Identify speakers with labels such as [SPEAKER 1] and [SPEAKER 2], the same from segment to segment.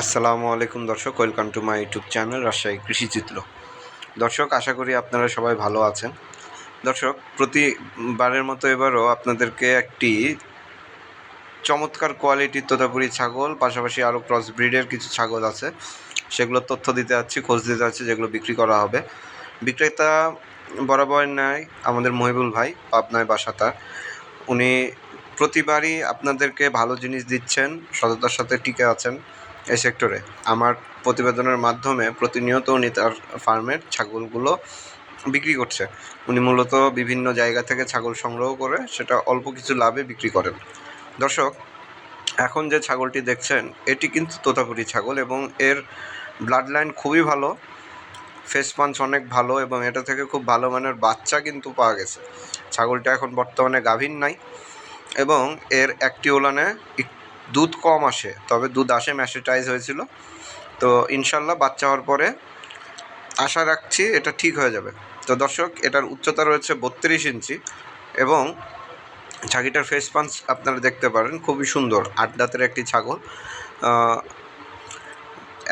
[SPEAKER 1] আসসালামু আলাইকুম দর্শক welcome to my YouTube channel Rajshahi কৃষিচিত্র দর্শক, আশা করি আপনারা সবাই ভালো আছেন। দর্শক, প্রতিবারের মতো এবারও আপনাদেরকে একটি চমৎকার কোয়ালিটির তোতাপুরি ছাগল, পাশাপাশি আরও ক্রস ব্রিডের কিছু ছাগল আছে। সেগুলোর তথ্য দিতে যাচ্ছি, খোঁজ দিতে যাচ্ছি, যেগুলো বিক্রি করা হবে। বিক্রেতা বরাবর নেয় আমাদের মহিবুল ভাই, পাবনায় বাসা তার। উনি প্রতিবারই আপনাদেরকে ভালো জিনিস দিচ্ছেন, সততার সাথে টিকে আছেন। এই সেক্টরে আমার প্রতিবেদনের মাধ্যমে প্রতিনিয়ত উনি তার ফার্মের ছাগলগুলো বিক্রি করছে। উনি মূলত বিভিন্ন জায়গা থেকে ছাগল সংগ্রহ করে সেটা অল্প কিছু লাভে বিক্রি করেন। দর্শক, এখন যে ছাগলটি দেখছেন, এটি কিন্তু তোতাপুরি ছাগল এবং এর ব্লাড লাইন খুবই ভালো ফেস পাঞ্চ অনেক ভালো এবং এটা থেকে খুব ভালো মানের বাচ্চা কিন্তু পাওয়া গেছে। ছাগলটা এখন বর্তমানে গাভীর নাই এবং এর একটি ওলানে দুধ কম আসে, তবে দুধ আসে ম্যাসেটাইজ হয়েছিল। তো ইনশাল্লাহ বাচ্চা হওয়ার পরে আশা রাখছি এটা ঠিক হয়ে যাবে। তো দর্শক, এটার উচ্চতা রয়েছে বত্রিশ ইঞ্চি এবং ছাগিটার ফেস পাঞ্চ আপনারা দেখতে পারেন, খুবই সুন্দর, আট দাঁতের একটি ছাগল।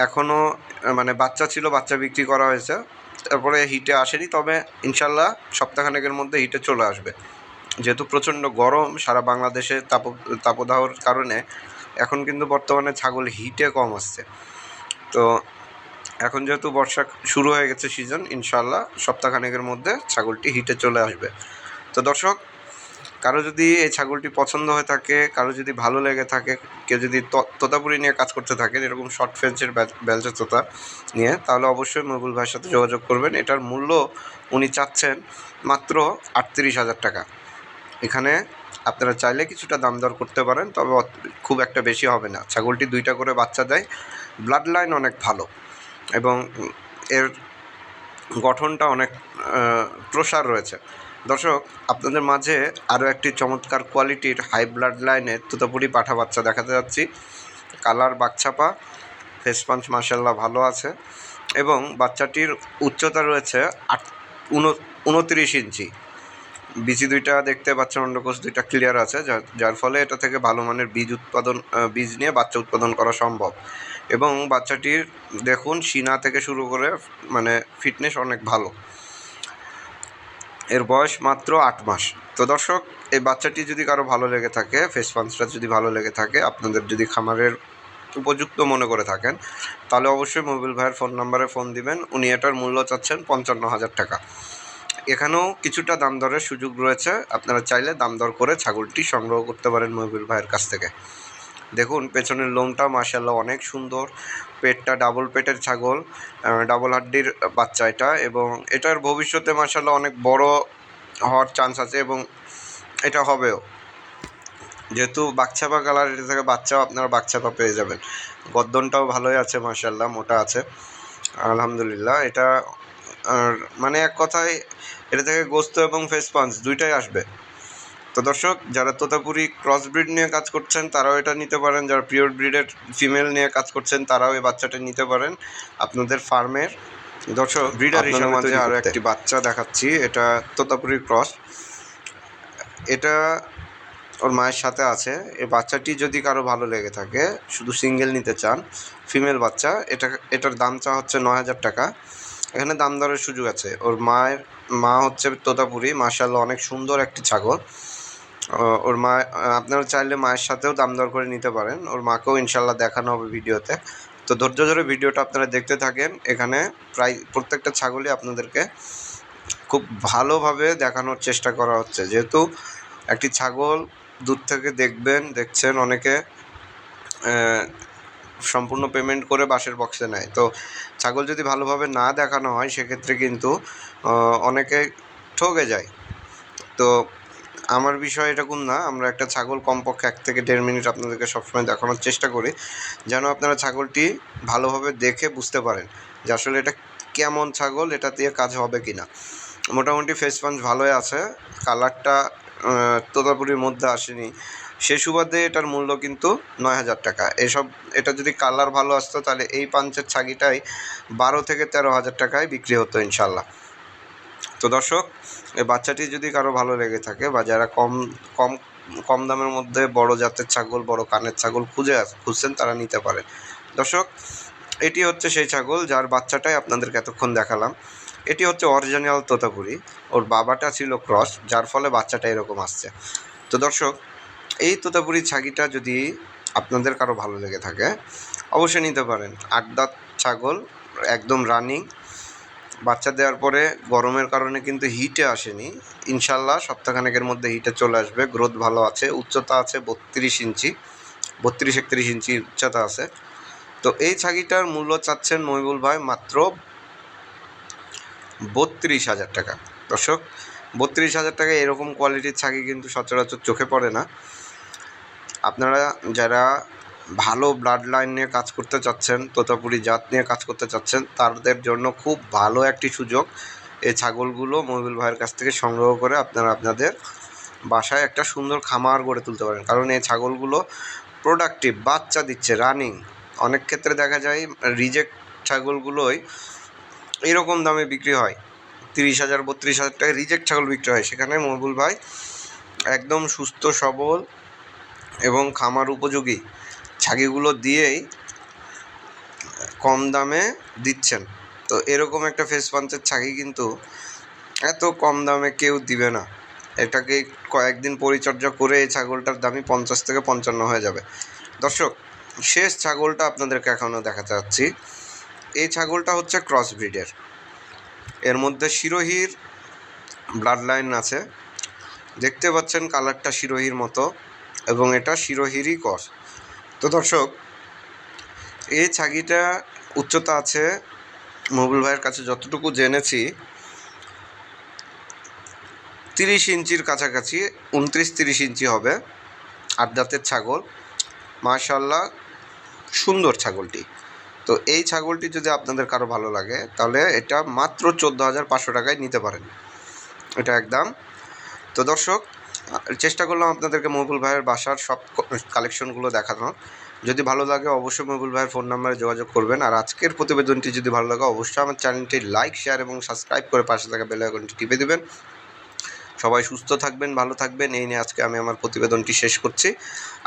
[SPEAKER 1] এখনও মানে বাচ্চা ছিল, বাচ্চা বিক্রি করা হয়েছে। তারপরে হিটে আসেনি, তবে ইনশাল্লাহ সপ্তাহখানেকের মধ্যে হিটে চলে আসবে। যেহেতু প্রচণ্ড গরম, সারা বাংলাদেশে তাপ, তাপদাহর কারণে এখন কিন্তু বর্তমানে ছাগল হিটে কম আসছে। তো এখন যেহেতু বর্ষা শুরু হয়ে গেছে সিজন ইনশাল্লাহ সপ্তাহখানেকের মধ্যে ছাগলটি হিটে চলে আসবে। তো দর্শক, কারও যদি এই ছাগলটি পছন্দ হয়ে থাকে, কারও যদি ভালো লেগে থাকে, কেউ যদি তোতাপুরি নিয়ে কাজ করতে থাকেন, এরকম শর্ট ফেন্সের বেলচা তোতা নিয়ে, তাহলে অবশ্যই মহবুল ভাইয়ের সাথে যোগাযোগ করবেন। এটার মূল্য উনি চাচ্ছেন মাত্র আটত্রিশ হাজার টাকা। এখানে আপনারা চাইলে কিছুটা দাম দর করতে পারেন, তবে খুব একটা বেশি হবে না। ছাগলটি দুইটা করে বাচ্চা দেয়। ব্লাড লাইন অনেক ভালো এবং এর গঠনটা অনেক প্রসার রয়েছে। দর্শক, আপনাদের মাঝে আরও একটি চমৎকার কোয়ালিটির হাই ব্লাড লাইনের তুতাপুরি পাঠা বাচ্চা দেখাতে যাচ্ছি। কালার বাচ্চাপা ফেস পাঞ্চ মার্শাল্লাহ ভালো আছে এবং বাচ্চাটির উচ্চতা রয়েছে আট, উন- উনত্রিশ ইঞ্চি। বিচি দুইটা দেখতে পাচ্ছেন অন্ডকোষ দুইটা ক্লিয়ার আছে যার ফলে এটা থেকে ভালো মানের বীজ উৎপাদন বীজ নিয়ে বাচ্চা উৎপাদন করা সম্ভব। এবং বাচ্চাটির দেখুন সিনা থেকে শুরু করে মানে ফিটনেস অনেক ভালো। এর বয়স মাত্র আট মাস। তো দর্শক, এই বাচ্চাটি যদি কারও ভালো লেগে থাকে ফেস পাঞ্চটা যদি ভালো লেগে থাকে, আপনাদের যদি খামারের উপযুক্ত মনে করে থাকেন, তাহলে অবশ্যই মোবিল ভাইয়ের ফোন নাম্বারে ফোন দিবেন। উনি এটার মূল্য চাচ্ছেন পঞ্চান্ন হাজার টাকা। এখানেও কিছুটা দাম দরের সুযোগ রয়েছে। আপনারা চাইলে দাম দর করে ছাগলটি সংগ্রহ করতে পারেন মহিবুল ভাইয়ের কাছ থেকে। দেখুন, পেছনের লোমটা মার্শাল্লাহ অনেক সুন্দর। পেটটা ডাবল পেটের ছাগল ডাবল হাড্ডির বাচ্চা এটা এবং এটার ভবিষ্যতে মার্শাল্লাহ অনেক বড় হওয়ার চান্স আছে এবং এটা হবেও। যেহেতু বাচ্চাপা কালার এটা থেকে বাচ্চাও আপনারা বাচ্চাপা পেয়ে যাবেন। গদ্দনটাও ভালোই আছে মার্শাল্লাহ মোটা আছে। আলহামদুলিল্লাহ, এটা আর মানে এক কথায় এটা থেকে গোস্ত এবং ফেস পাঞ্চ দুইটাই আসবে। তো দর্শক যারা তোতাপুরি ক্রস ব্রিড নিয়ে কাজ করছেন তারাও এটা নিতে পারেন। যারা পিওর ব্রিডের ফিমেল নিয়ে কাজ করছেন তারাও এই বাচ্চাটা নিতে পারেন আপনাদের ফার্মের। দর্শক ব্রিডার হিসাবে
[SPEAKER 2] মাঝে
[SPEAKER 1] তৈরি
[SPEAKER 2] আরও
[SPEAKER 1] করতে। একটি বাচ্চা দেখাচ্ছি এটা তোতাপুরি ক্রস এটা ওর মায়ের সাথে আছে। এই বাচ্চাটি যদি কারও ভালো লেগে থাকে শুধু সিঙ্গেল নিতে চান ফিমেল বাচ্চা এটা এটার দাম চা হচ্ছে নয় হাজার টাকা। এখানে দাম দরের সুযোগ আছে। ওর মায়ের, মা হচ্ছে তোতাপুরি মাশাল্লাহ অনেক সুন্দর একটি ছাগল। ওর মা, আপনারা চাইলে মায়ের সাথেও দাম দর করে নিতে পারেন। ওর মাকেও ইনশাল্লাহ দেখানো হবে ভিডিওতে। তো ধৈর্য ধরে ভিডিওটা আপনারা দেখতে থাকেন। এখানে প্রায় প্রত্যেকটা ছাগলই আপনাদেরকে খুব ভালোভাবে দেখানোর চেষ্টা করা হচ্ছে। যেহেতু একটি ছাগল দূর থেকে দেখবেন, দেখছেন অনেকে সম্পূর্ণ পেমেন্ট করে বাসের বক্সে নেয়। তো ছাগল যদি ভালোভাবে না দেখানো হয়, সেক্ষেত্রে কিন্তু অনেকে ঠকে যায়। তো আমার বিষয় এরকম না, আমরা একটা ছাগল কমপক্ষে এক থেকে দেড় মিনিট আপনাদেরকে সবসময় দেখানোর চেষ্টা করি, যেন আপনারা ছাগলটি ভালোভাবে দেখে বুঝতে পারেন যে আসলে এটা কেমন ছাগল, এটা দিয়ে কাজ হবে কি না মোটামুটি ফেস পাঞ্চ ভালোই আছে কালারটা তোতাপুরির মধ্যে আসেনি। সে সুবাদে এটার মূল্য কিন্তু নয় হাজার টাকা। এসব, এটা যদি কালার ভালো আসতো, তাহলে এই পাঞ্চের ছাগিটাই বারো থেকে তেরো হাজার টাকায় বিক্রি হতো ইনশাল্লাহ তো দর্শক, এই বাচ্চাটি যদি কারও ভালো লেগে থাকে বা যারা কম কম কম দামের মধ্যে বড় জাতের ছাগল, বড় কানের ছাগল খুঁজে খুঁজছেন, তারা নিতে পারে। দর্শক, এটি হচ্ছে সেই ছাগল যার বাচ্চাটাই আপনাদেরকে এতক্ষণ দেখালাম। এটি হচ্ছে অরিজিনাল তোতাপুরি। ওর বাবাটা ছিল ক্রস যার ফলে বাচ্চাটা এরকম আসছে। তো দর্শক, এই তোতাপুরি ছাগিটা যদি আপনাদের কারও ভালো লেগে থাকে, অবশ্যই নিতে পারেন। দাঁত ছাগল, একদম রানিং বাচ্চা দেওয়ার পরে গরমের কারণে কিন্তু হিটে আসেনি। ইনশাল্লাহ সপ্তাহখানেকের মধ্যে হিটে চলে আসবে। গ্রোথ ভালো আছে। উচ্চতা আছে বত্রিশ ইঞ্চি। বত্রিশ একত্রিশ ইঞ্চি উচ্চতা আছে। তো এই ছাগিটার মূল্য চাচ্ছেন মহিবুল ভাই মাত্র বত্রিশ হাজার টাকা। দর্শক, বত্রিশ হাজার টাকা এরকম কোয়ালিটির ছাগি কিন্তু সচরাচর চোখে পড়ে না। আপনারা যারা ভালো ব্লাড লাইন নিয়ে কাজ করতে চাচ্ছেন, তোতাপুরি জাত নিয়ে কাজ করতে চাচ্ছেন, তাদের জন্য খুব ভালো একটি সুযোগ এই ছাগলগুলো মহিবুল ভাইয়ের কাছ থেকে সংগ্রহ করে আপনারা আপনাদের বাসায় একটা সুন্দর খামার গড়ে তুলতে পারেন। কারণ এই ছাগলগুলো প্রোডাক্টিভ বাচ্চা দিচ্ছে রানিং অনেক ক্ষেত্রে দেখা যায় রিজেক্ট ছাগলগুলোই এরকম দামে বিক্রি হয়। তিরিশ হাজার, বত্রিশ হাজার টাকা রিজেক্ট ছাগল বিক্রি হয়। সেখানে মহিবুল ভাই একদম সুস্থ, সবল এবং খামার উপযোগী ছাগিগুলো দিয়েই কম দামে দিচ্ছেন। তো এরকম একটা ফেস পাঞ্চের ছাগি কিন্তু এত কম দামে কেউ দিবে না। এটাকে কয়েকদিন পরিচর্যা করে এই ছাগলটার দামই পঞ্চাশ থেকে পঞ্চান্ন হয়ে যাবে। দর্শক, শেষ ছাগলটা আপনাদেরকে এখনও দেখাতে চাচ্ছি এই ছাগলটা হচ্ছে ক্রস ব্রিডের এর মধ্যে শিরোহির ব্লাড লাইন আছে। দেখতে পাচ্ছেন কালারটা শিরোহির মতো এবং এটা শিরোহিরই কস তো দর্শক, এই ছাগিটা উচ্চতা আছে মহুল ভাইয়ের কাছে যতটুকু জেনেছি, তিরিশ ইঞ্চির কাছাকাছি, উনত্রিশ তিরিশ ইঞ্চি হবে আট দাঁতের ছাগল। মাশাল্লাহ সুন্দর ছাগলটি। তো এই ছাগলটি যদি আপনাদের কারও ভালো লাগে, তাহলে এটা মাত্র চোদ্দ হাজার পাঁচশো টাকায় নিতে পারেন। এটা একদম তো দর্শক, চেষ্টা করলাম আপনাদেরকে মহবুল ভাইয়ের বাসার সব কালেকশনগুলো দেখানোর। যদি ভালো লাগে অবশ্যই মহবুল ভাইয়ের ফোন নাম্বারে যোগাযোগ করবেন। আর আজকের প্রতিবেদনটি যদি ভালো লাগে, অবশ্যই আমার চ্যানেলটি লাইক শেয়ার এবং সাবস্ক্রাইব করে পাশে থাকা বেল আইকনটি টিপে দেবেন। সবাই সুস্থ থাকবেন, ভালো থাকবেন। এই নিয়ে আজকে আমি আমার প্রতিবেদনটি শেষ করছি।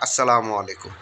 [SPEAKER 1] আসসালামু আলাইকুম।